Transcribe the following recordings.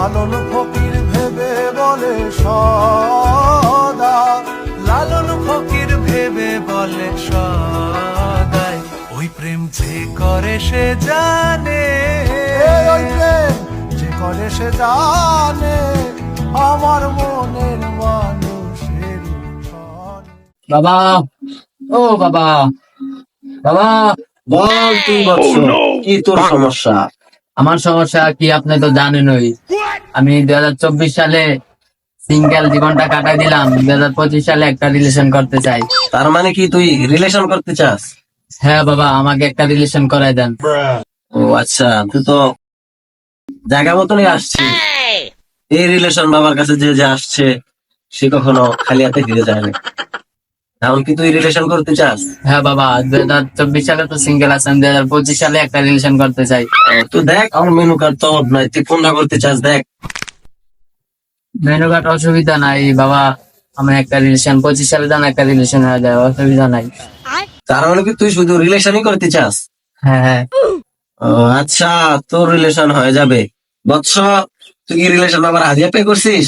লালন ফকির ভেবে বলে সদা। লালন ফকির ভেবে বলে সদাই। ওই প্রেম যে করে সে জানে। ওই প্রেম। যে করে সে জানে আমার মনের মানুষের বাবা ও বাবা বাবা বল তুই বৎস কি তোর সমস্যা? আমার সমস্যা কি আপনি তো জানেনই। আমি দুই হাজার চব্বিশ সালে সিঙ্গেল জীবনটা কাটাই দিলাম দুই হাজার পঁচিশ সালে একটা রিলেশন করতে চাই। তার মানে কি তুই রিলেশন করতে চাস? হ্যাঁ বাবা আমাকে একটা রিলেশন করাই দেন। ও আচ্ছা তুই তো জায়গা মতনই আসছি। এই রিলেশন বাবার কাছে যে যে আসছে সে কখনো খালি হাতে ফিরে যায় না। এখন কি তুই রিলেশন করতে চাস? হ্যাঁ বাবা দুই হাজার চব্বিশ সালে তো সিঙ্গেল আছেন দুই হাজার পঁচিশ সালে একটা রিলেশন করতে চাই। তুই দেখ আমার মেনু কার্ড তো নাই তুই কোনটা করতে চাস দেখ। মেনু কার্ড অসুবিধা নাই বাবা আমার একটা রিলেশন পঁচিশ সালে যেন একটা রিলেশন হয়ে যায় অসুবিধা নাই। তার মানে কি তুই শুধু রিলেশনই করতে চাস? হ্যাঁ হ্যাঁ। আচ্ছা তোর রিলেশন হয়ে যাবে। বৎস তুই কি রিলেশন বাবার হাদিয়া পে করছিস?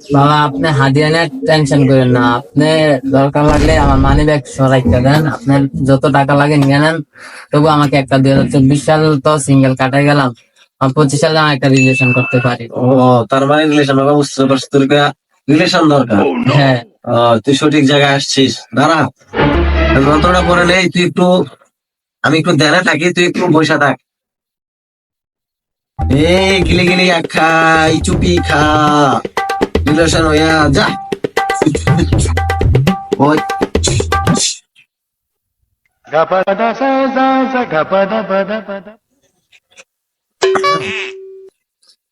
বাবা আপনি হাদিয়া নিয়ে টেনশন করেন না। আপনি দরকার লাগলে আমার মানি ব্যাগ সরাইতে দেন। আপনার যত টাকা লাগে নিয়ে নেন। তবু আমাকে একটা দুই হাজার চব্বিশ সাল তো সিঙ্গেল কাটাই গেলাম। পঁচিশ সালে আমি একটা রিলেশন করতে পারি। ও তার মানে রিলেশন বাবা বুঝতে পারছিস তোর রিলেশন দরকার? হ্যাঁ। ও, তুই সঠিক জায়গায় আসছিস। দাঁড়া। যন্ত্রণা করে নেই তুই একটু আমি একটু ধ্যানে থাকি তুই একটু বসে থাক। এই গিলি গিলি এক খাই চুপি খা। রিলেশন হইয়া যা ওই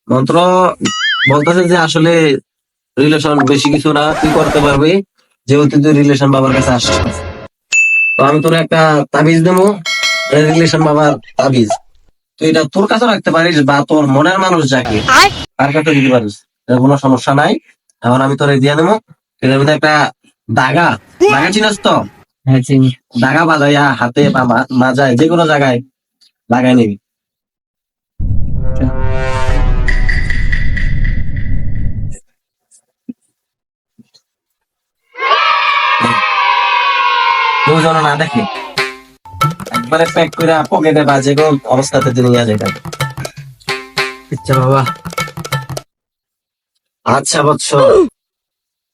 মন্ত্র বলতেছে যে আসলে রিলেশন বেশি কিছু না তুই করতে পারবি? যেহেতু তুই রিলেশন বাবার কাছে আসছিস তো আমি তোর একটা তাবিজ দেবো রিলেশন বাবার তাবিজ। তুই এটা তোর কাছে রাখতে পারিস বা তোর মনের মানুষ যাকে আর কাছে দিতে পারিস। এর কোনো সমস্যা নাই। এখন আমি তোর দিয়ে দেবো। এটার মধ্যে একটা দাগা। দাগা চিনাস তো? হ্যাঁ দাগা বাজাইয়া হাতে বা মাজায় যে কোনো জায়গায় লাগাই নিবি। কেউ যেন না দেখে। একবারে প্যাক করে পকেটে বাজে কোন অবস্থাতে নিয়ে যাবে আচ্ছা বাবা। আচ্ছা বৎস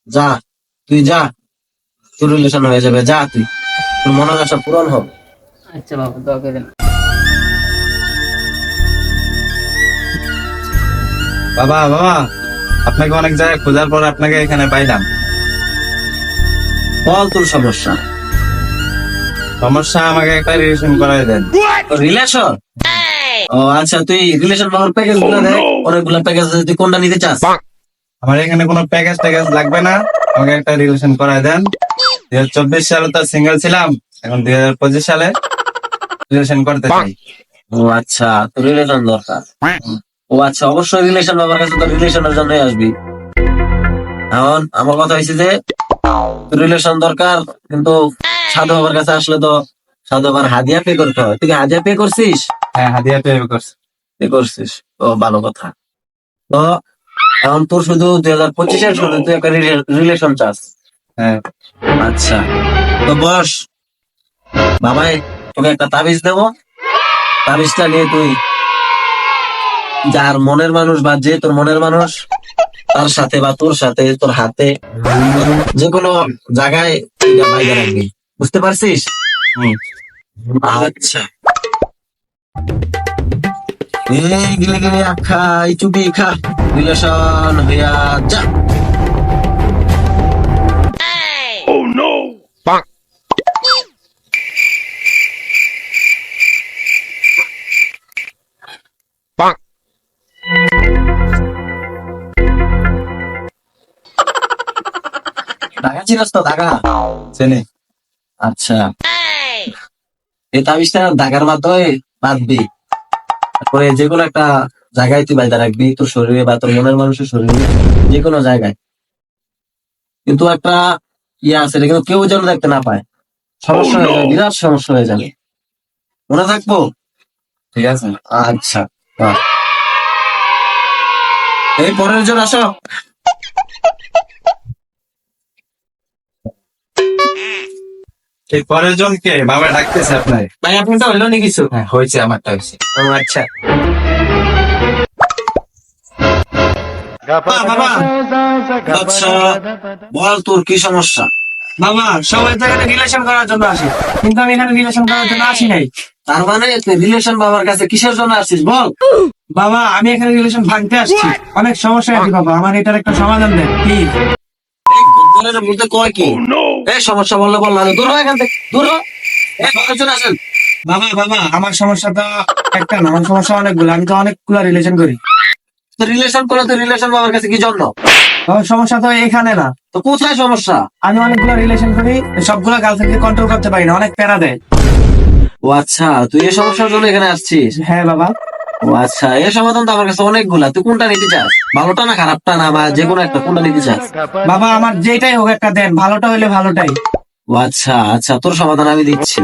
যা তুই যা। তোর রিলেশন হয়ে যাবে। যা তুই। তোর মনের আশা পূরণ হবে আচ্ছা বাবা দোয়া করেন বাবা বাবা আপনাকে অনেক জায়গায় খোঁজার পর আপনাকে এখানে পাইলাম। বল তোর সমস্যা। সমস্যা আমাকে একটা রিলেশন করাই দেন। রিলেশন? ও আচ্ছা তুই রিলেশন পাওয়ার প্যাকেজগুলো দেখ। অনেকগুলো প্যাকেজ আছে। তুই কোনটা নিতে চাস? আমার এখানে কোনো প্যাকেজ ট্যাকেজ লাগবে না। আমাকে একটা রিলেশন করাই দেন। দুই হাজার চব্বিশ সালে তো সিঙ্গেল ছিলাম। এখন দুই হাজার পঁচিশ সালে রিলেশন করতে চাই। ও আচ্ছা তোর রিলেশন দরকার। ও আচ্ছা অবশ্যই রিলেশন বাবার কাছে তো রিলেশনের জন্যই আসবি। এখন আমার কথা হয়েছে যে রিলেশন দরকার কিন্তু সাধু বাবার কাছে আসলে তো সাধু বাবার হাদিয়া পে করতে হয়। তুই হাদিয়া পে করছিস? হ্যাঁ হাদিয়া পেয়ে করছে। পে করছিস। ও ভালো কথা। তো এখন তোর শুধু দুই হাজার পঁচিশের শুধু তুই একটা রিলেশন চাস। হ্যাঁ। আচ্ছা। তো বস বাবাই তোকে একটা তাবিজ দেবো। তাবিজটা নিয়ে তুই যার মনের মানুষ বা যে তোর মনের মানুষ তার সাথে বা তোর সাথে তোর হাতে যে কোনো জায়গায় রাখবি। বুঝতে পারছিস? আচ্ছা। এই গিলে গিলে খা এই চুপি খা। রিলেশন হইয়া যা ঢাকা চিনস তো ঢাকা চিনি আচ্ছা এই তাবিজটা দাগার মাধ্যমে বাঁধবি তারপরে যে কোনো একটা জায়গায় তুই বাইদা রাখবি তোর শরীরে বা তোর মনের মানুষের শরীরে যে কোনো জায়গায়। কিন্তু একটা ইয়ে আছে এটা কিন্তু কেউ যেন দেখতে না পায়। সমস্যা হয়ে যাবে বিরাট সমস্যা হয়ে যাবে মনে থাকব? ঠিক আছে। আচ্ছা এই পরের জন আসো। এই পরের জনকে বাবা ডাকতেছে আপনার ভাই আপনারটা হইল নি কিছু? হ্যাঁ হয়েছে আমারটা হয়েছে। ও আচ্ছা। আচ্ছা বল তোর কি সমস্যা? বাবা সবাই তো এখানে রিলেশন করার জন্য আসে। কিন্তু আমি এখানে রিলেশন করার জন্য আসি নাই। তার মানে রিলেশন বাবার কাছে কিসের জন্য আসছিস বল? বাবা আমি এখানে রিলেশন ভাঙতে আসছি। অনেক সমস্যা আছে বাবা। আমার এটার একটা সমাধান দেন এই গদ্দারের মধ্যে কয় কি? এই সমস্যা বললে বল না দূর হয় এখান থেকে দূর আসেন। বাবা বাবা আমার সমস্যা তো একটা না আমার সমস্যা অনেকগুলো। আমি তো অনেকগুলো রিলেশন করি। তো রিলেশন করলে তো রিলেশন বাবার কাছে কি জন্য? সমস্যা তো এখানে না। তো কোথায় সমস্যা? আমি অনেকগুলো রিলেশন করি সবগুলো গার্লফ্রেন্ডকে কন্ট্রোল করতে পারি না অনেক প্যারা দেয়। ও আচ্ছা তুই এই সমস্যার জন্য এখানে আসছিস? হ্যাঁ বাবা। ও আচ্ছা এই সমাধান তো আমার কাছে অনেকগুলা। তুই কোনটা নিতে চাস? ভালোটা না খারাপটা না বা যে কোনো একটা কোনটা নিতে চাস? বাবা আমার যেটাই হোক একটা দেন ভালোটা হইলে ভালোটাই। ও আচ্ছা আচ্ছা তোর সমাধান আমি দিচ্ছি।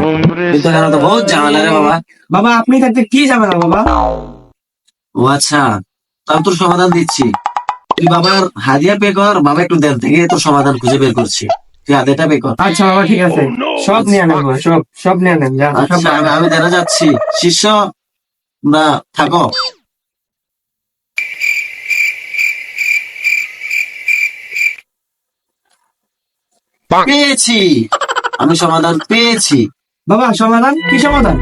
কিন্তু এখানে তো বহুত ঝামেলা রে বাবা। বাবা আপনি থাকতে কি না বাবা? ও আচ্ছা। আমি তোর সমাধান দিচ্ছি। তুই বাবার হাদিয়া পে কর বাবা একটু দেন থেকে তোর সমাধান খুঁজে বের করছি। তুই হাদিয়াটা পে কর। আচ্ছা বাবা ঠিক আছে। সব নিয়ে নেন বাবা, সব সব নিয়ে নেন যা আচ্ছা আমি আমি দেনা যাচ্ছি। শিষ্য না থাকো। পেয়েছি। আমি সমাধান পেয়েছি। বাবা সমাধান? কি সমাধান?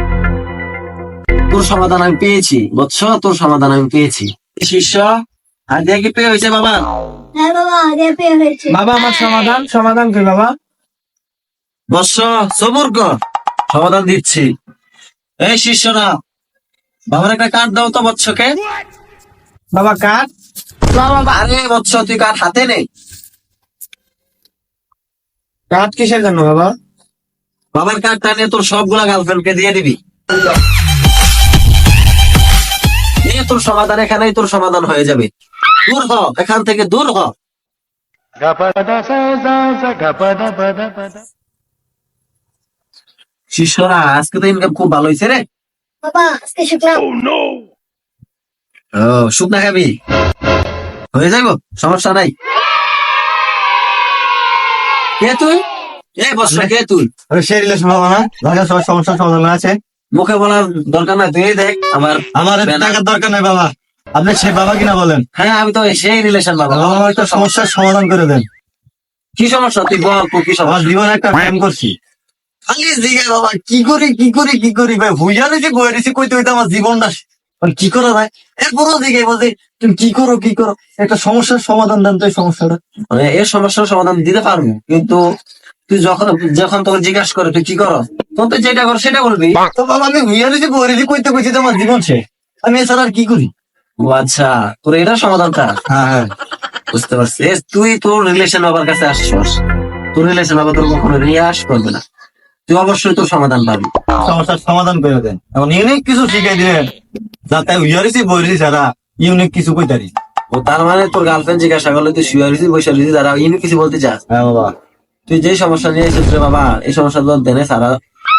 তোর সমাধান আমি পেয়েছি। বৎস তোর সমাধান আমি পেয়েছি। শিষ্য হাদিয়া কি পেয়ে হয়েছে বাবা? হ্যাঁ বাবা আগে পেয়ে হয়েছে। বাবা আমার সমাধান সমাধান কি বাবা। বৎস সবুর কর সমাধান দিচ্ছি। এই শিষ্যরা বাবার একটা কার্ড দাও তো বৎসকে। বাবা কার আরে বৎস তুই কার্ড হাতে নেই কাঠ কিসের জন্য বাবা? বাবার কার্ডটা নিয়ে তোর সবগুলা গার্লফ্রেন্ডকে দিয়ে দিবি। তোর সমাধান এখানেই তোর সমাধান হয়ে যাবে। দূর হ এখান থেকে দূর হ। শিষ্যরা আজকে তো ইনকাম খুব ভালো হয়েছে রে। বাবা আজকে শুক্লা ও শুকনা খাবি। হয়ে যাইব সমস্যা নাই। কে তুই? এ বস কে তুই? সেই রিলেশন বাবা না। যাকে সমস্যার সমাধান আছে। মুখে বলার দরকার নাই তুই দেখ আমার আমার টাকার দরকার নাই বাবা। আপনি সে বাবা কিনা বলেন? হ্যাঁ আমি তো সেই রিলেশন বাবা। আমার একটা সমস্যার সমাধান করে দেন। কি সমস্যা? তুই বল কি সমস্যা? জীবনে একটা প্রেম করছি। খালি জিগে বাবা কি করি কি করি কি করি? ভাই ভুইয়া রয়েছে বয়ে রয়েছে কইতে কইতে আমার জীবনটা কি করা ভাই এরপরও দিকে বলতে তুমি কি করো কি করো? একটা সমস্যার সমাধান দেন তো এই সমস্যাটা। মানে এর সমস্যার সমাধান দিতে পারব কিন্তু তুই যখন যখন তোকে জিজ্ঞাসা করে তুই কি করো? তখন তুই যেটা কর সেটা বলবি। তো বাবা আমি রয়েছে বয়ে রয়েছে কইতে কইতে তো আমার জীবন শেষ। আমি এছাড়া আর কি করি? ও আচ্ছা তোর এটা সমাধানটা হ্যাঁ হ্যাঁ। বুঝতে পারছি। তুই তোর রিলেশন বাবার কাছে আসছস তোর রিলেশন বাবা তোর কখনো রিয়াস করবে না। তুই অবশ্যই তোর সমাধান পাবি। সমস্যার সমাধান করে দেন। এখন ইউনিক কিছু শিখাই দিলেন যাতে বয়ে রয়েছে সারা ইউনিক কিছু কইতারি ও তার মানে তোর গার্লফ্রেন্ড জিজ্ঞাসা করলে তুই শুয়ে রয়েছিস বসে রয়েছিস তারা ইনি কিছু বলতে চাস। হ্যাঁ বাবা। তুই যে সমস্যা নিয়ে এসেছিস রে বাবা এই সমস্যা তো দেনে সারা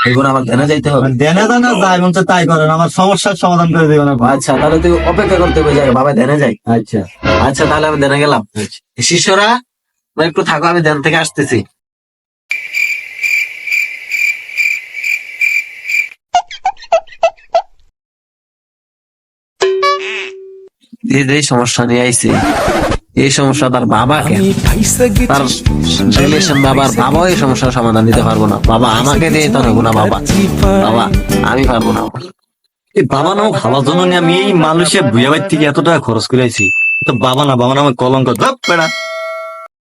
এগুলো আমার দেনে যাইতে হবে। দেনে দেনে যাই মন চায় তাই করেন আমার সমস্যার সমাধান করে দেবেন। আচ্ছা তাহলে তুই অপেক্ষা করতে হবে যাই বাবা দেনে যাই। আচ্ছা। আচ্ছা তাহলে আমি দেনে গেলাম। শিষ্যরা তোমরা একটু থাকো আমি দেন থেকে আসতেছি। এই সমস্যা নিয়ে আইছে। এই সমস্যা তার বাবাকে তার রিলেশন বাবার বাবা এই সমস্যার সমাধান দিতে পারব না। বাবা আমাকে দিয়ে তো নেব না বাবা। বাবা আমি পারব না। এই বাবা নাম ভালো জন্য নিয়ে আমি এই মানুষের ভুয়া থেকে এত টাকা খরচ করেছি। তো বাবা না বাবা নামে কলঙ্ক। ধপ বেড়া